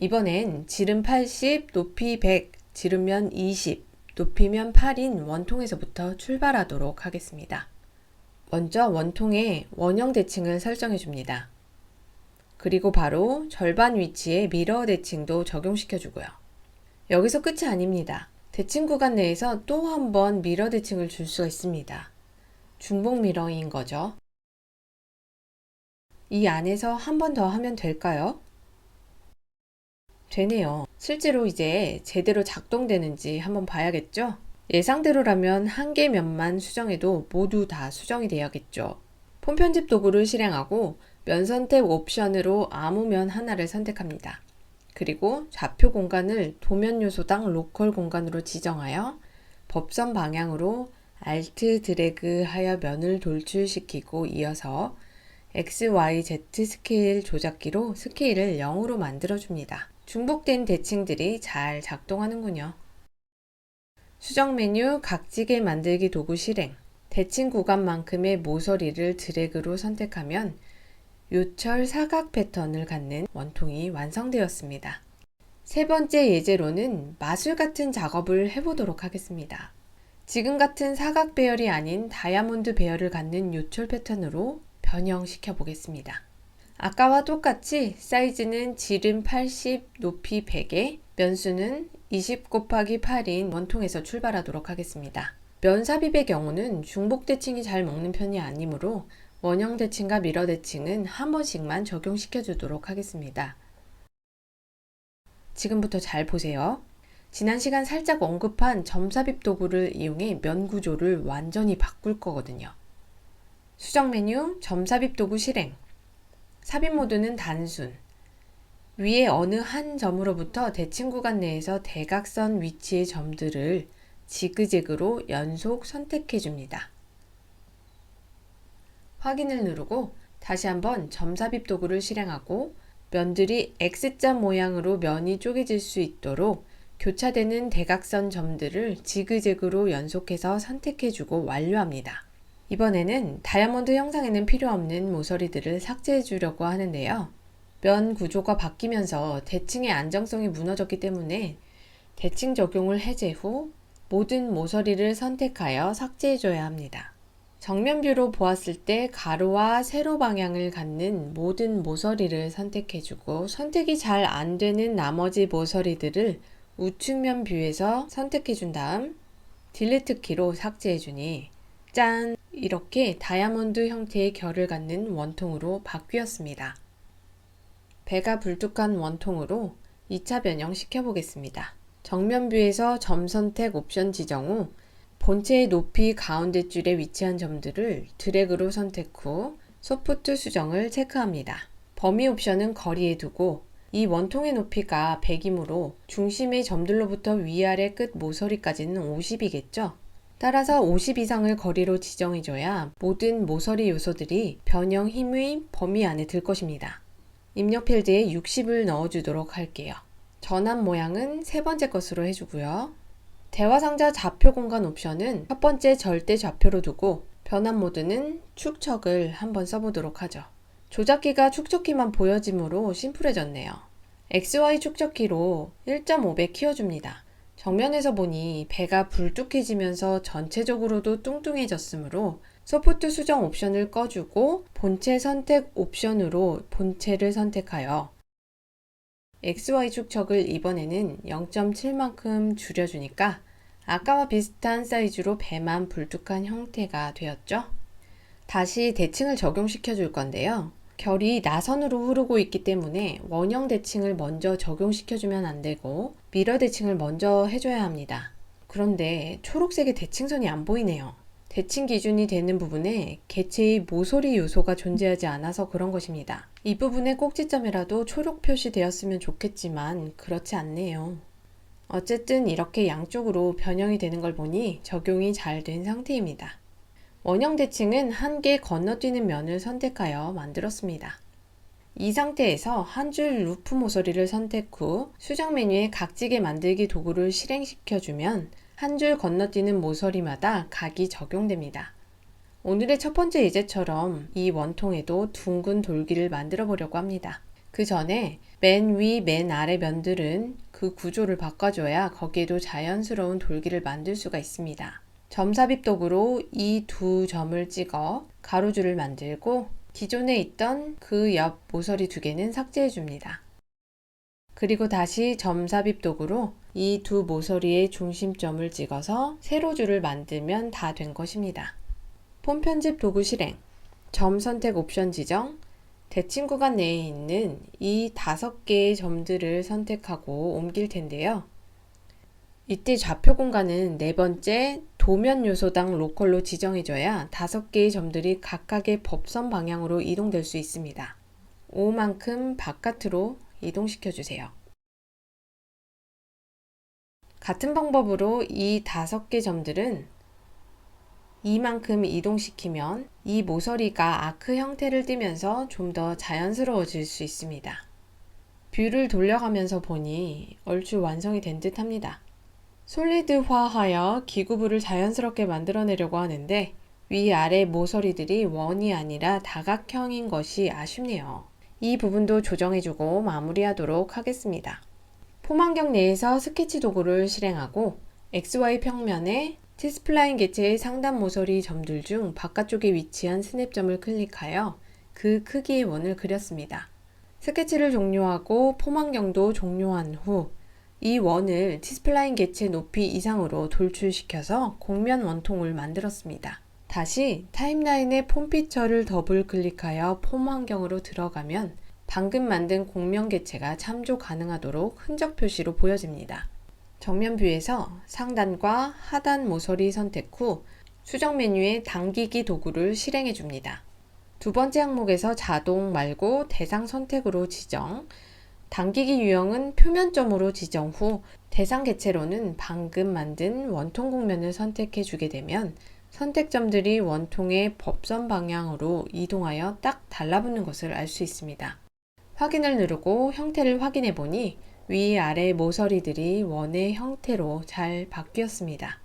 이번엔 지름 80, 높이 100, 지름면 20, 높이면 8인 원통에서부터 출발하도록 하겠습니다. 먼저 원통에 원형 대칭을 설정해 줍니다. 그리고 바로 절반 위치에 미러 대칭도 적용시켜 주고요. 여기서 끝이 아닙니다. 대칭 구간 내에서 또 한 번 미러 대칭을 줄 수가 있습니다. 중복 미러인 거죠. 이 안에서 한 번 더 하면 될까요? 되네요. 실제로 이제 제대로 작동되는지 한번 봐야겠죠? 예상대로라면 한 개 면만 수정해도 모두 다 수정이 돼야겠죠. 폰 편집 도구를 실행하고 면 선택 옵션으로 아무 면 하나를 선택합니다. 그리고 좌표 공간을 도면 요소당 로컬 공간으로 지정하여 법선 방향으로 Alt 드래그 하여 면을 돌출시키고 이어서 X, Y, Z 스케일 조작기로 스케일을 0으로 만들어줍니다. 중복된 대칭들이 잘 작동하는군요. 수정 메뉴 각지게 만들기 도구 실행 대칭 구간만큼의 모서리를 드래그로 선택하면 요철 사각 패턴을 갖는 원통이 완성되었습니다. 세 번째 예제로는 마술 같은 작업을 해보도록 하겠습니다. 지금 같은 사각 배열이 아닌 다이아몬드 배열을 갖는 요철 패턴으로 변형시켜 보겠습니다. 아까와 똑같이 사이즈는 지름 80, 높이 100에 면수는 20 곱하기 8인 원통에서 출발하도록 하겠습니다. 면 삽입의 경우는 중복 대칭이 잘 먹는 편이 아니므로 원형 대칭과 미러 대칭은 한 번씩만 적용시켜 주도록 하겠습니다. 지금부터 잘 보세요. 지난 시간 살짝 언급한 점삽입 도구를 이용해 면 구조를 완전히 바꿀 거거든요. 수정 메뉴 점삽입 도구 실행 삽입 모드는 단순 위에 어느 한 점으로부터 대칭 구간 내에서 대각선 위치의 점들을 지그재그로 연속 선택해 줍니다. 확인을 누르고 다시 한번 점삽입 도구를 실행하고 면들이 X자 모양으로 면이 쪼개질 수 있도록 교차되는 대각선 점들을 지그재그로 연속해서 선택해주고 완료합니다. 이번에는 다이아몬드 형상에는 필요 없는 모서리들을 삭제해 주려고 하는데요. 면 구조가 바뀌면서 대칭의 안정성이 무너졌기 때문에 대칭 적용을 해제 후 모든 모서리를 선택하여 삭제해 줘야 합니다. 정면 뷰로 보았을 때 가로와 세로 방향을 갖는 모든 모서리를 선택해 주고 선택이 잘 안 되는 나머지 모서리들을 우측면 뷰에서 선택해 준 다음 딜리트 키로 삭제해 주니 짠! 이렇게 다이아몬드 형태의 결을 갖는 원통으로 바뀌었습니다. 배가 불뚝한 원통으로 2차 변형 시켜 보겠습니다. 정면 뷰에서 점 선택 옵션 지정 후 본체의 높이 가운데 줄에 위치한 점들을 드래그로 선택 후 소프트 수정을 체크합니다. 범위 옵션은 거리에 두고 이 원통의 높이가 100이므로 중심의 점들로부터 위아래 끝 모서리까지는 50이겠죠? 따라서 50 이상을 거리로 지정해줘야 모든 모서리 요소들이 변형 힘의 범위 안에 들 것입니다. 입력 필드에 60을 넣어주도록 할게요. 전환 모양은 세 번째 것으로 해주고요. 대화 상자 좌표 공간 옵션은 첫 번째 절대 좌표로 두고 변환 모드는 축척을 한번 써보도록 하죠. 조작키가 축척키만 보여지므로 심플해졌네요. XY 축척키로 1.5배 키워줍니다. 정면에서 보니 배가 불뚝해지면서 전체적으로도 뚱뚱해졌으므로 소프트 수정 옵션을 꺼주고 본체 선택 옵션으로 본체를 선택하여 XY 축 척을 이번에는 0.7만큼 줄여주니까 아까와 비슷한 사이즈로 배만 불뚝한 형태가 되었죠. 다시 대칭을 적용시켜 줄 건데요. 결이 나선으로 흐르고 있기 때문에 원형 대칭을 먼저 적용시켜 주면 안 되고 미러 대칭을 먼저 해줘야 합니다. 그런데 초록색의 대칭선이 안 보이네요. 대칭 기준이 되는 부분에 개체의 모서리 요소가 존재하지 않아서 그런 것입니다. 이 부분에 꼭지점이라도 초록 표시되었으면 좋겠지만 그렇지 않네요. 어쨌든 이렇게 양쪽으로 변형이 되는 걸 보니 적용이 잘 된 상태입니다. 원형 대칭은 한 개 건너뛰는 면을 선택하여 만들었습니다. 이 상태에서 한 줄 루프 모서리를 선택 후 수정 메뉴에 각지게 만들기 도구를 실행시켜주면 한 줄 건너뛰는 모서리마다 각이 적용됩니다. 오늘의 첫 번째 예제처럼 이 원통에도 둥근 돌기를 만들어 보려고 합니다. 그 전에 맨 위, 맨 아래 면들은 그 구조를 바꿔줘야 거기에도 자연스러운 돌기를 만들 수가 있습니다. 점삽입 도구로 이 두 점을 찍어 가로줄을 만들고 기존에 있던 그 옆 모서리 두 개는 삭제해 줍니다. 그리고 다시 점 삽입 도구로 이 두 모서리의 중심점을 찍어서 세로줄을 만들면 다 된 것입니다. 폼 편집 도구 실행, 점 선택 옵션 지정, 대칭 구간 내에 있는 이 다섯 개의 점들을 선택하고 옮길 텐데요. 이때 좌표 공간은 네 번째 도면 요소당 로컬로 지정해줘야 다섯 개의 점들이 각각의 법선 방향으로 이동될 수 있습니다. 5만큼 바깥으로 이동시켜 주세요. 같은 방법으로 이 다섯 개 점들은 이만큼 이동시키면 이 모서리가 아크 형태를 띠면서 좀 더 자연스러워질 수 있습니다. 뷰를 돌려가면서 보니 얼추 완성이 된 듯 합니다. 솔리드화하여 기구부를 자연스럽게 만들어내려고 하는데 위아래 모서리들이 원이 아니라 다각형인 것이 아쉽네요. 이 부분도 조정해주고 마무리하도록 하겠습니다. 폼환경 내에서 스케치 도구를 실행하고 XY 평면에 T스플라인 개체의 상단 모서리 점들 중 바깥쪽에 위치한 스냅점을 클릭하여 그 크기의 원을 그렸습니다. 스케치를 종료하고 폼환경도 종료한 후 이 원을 T스플라인 개체 높이 이상으로 돌출시켜서 곡면 원통을 만들었습니다. 다시 타임라인의 폼 피처를 더블 클릭하여 폼 환경으로 들어가면 방금 만든 곡면 개체가 참조 가능하도록 흔적 표시로 보여집니다. 정면 뷰에서 상단과 하단 모서리 선택 후 수정 메뉴에 당기기 도구를 실행해 줍니다. 두 번째 항목에서 자동 말고 대상 선택으로 지정, 당기기 유형은 표면점으로 지정 후 대상 개체로는 방금 만든 원통 곡면을 선택해 주게 되면 선택점들이 원통의 법선 방향으로 이동하여 딱 달라붙는 것을 알 수 있습니다. 확인을 누르고 형태를 확인해 보니 위 아래 모서리들이 원의 형태로 잘 바뀌었습니다.